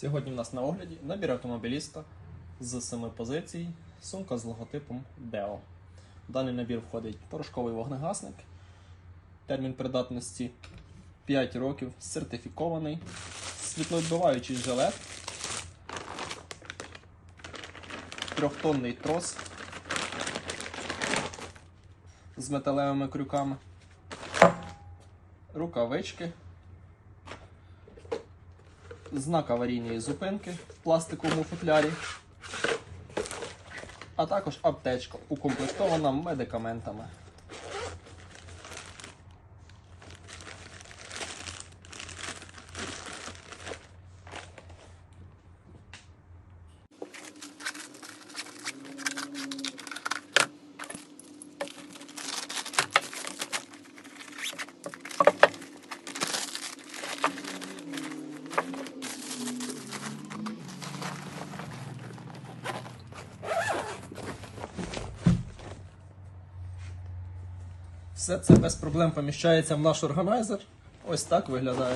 Сьогодні в нас на огляді набір автомобіліста з 7 позицій, сумка з логотипом DEO. В даний набір входить порошковий вогнегасник, термін придатності 5 років, сертифікований, світловідбиваючий жилет, трьохтонний трос з металевими крюками, рукавички знак аварійної зупинки в пластиковому футлярі, а також аптечка укомплектована медикаментами. Все це без проблем поміщається в наш органайзер. Ось так виглядає.